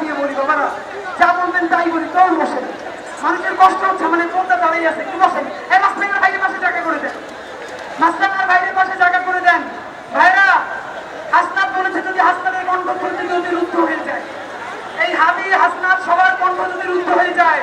দিয়ে বলি, বাবারা, যা বলবেন তাই বলি, তোর বসেন মানুষের কষ্ট হচ্ছে মানে কোনটা দাঁড়িয়ে আছে, কি বসেন এই মাস্টার ভাইয়ের পাশে জায়গা করে দেন। মাস্টার ভাইয়ের পাশে জায়গা করে দেন। ভাইরা হাসনাত বলেছে, যদি হাসনাতের কণ্ঠ যদি রুদ্ধ হয়ে যায়। এই হাবি হাসনাত সবার কণ্ঠ যদি রুদ্ধ হয়ে যায়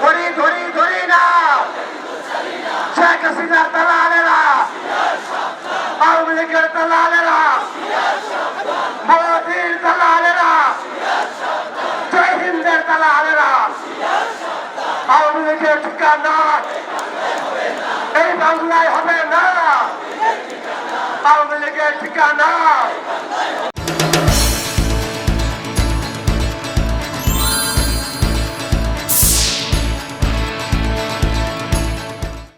ধরি ধরি ধরি না। শেখ হাসিনার দালালেরা, আওয়ামী লীগের দালালেরা মোদির দালালেরা, জয় হিন্দের দালালেরা, আওয়ামী লীগের ঠিকানা এই বাংলায় হবে না। আওয়ামী লীগের ঠিকানা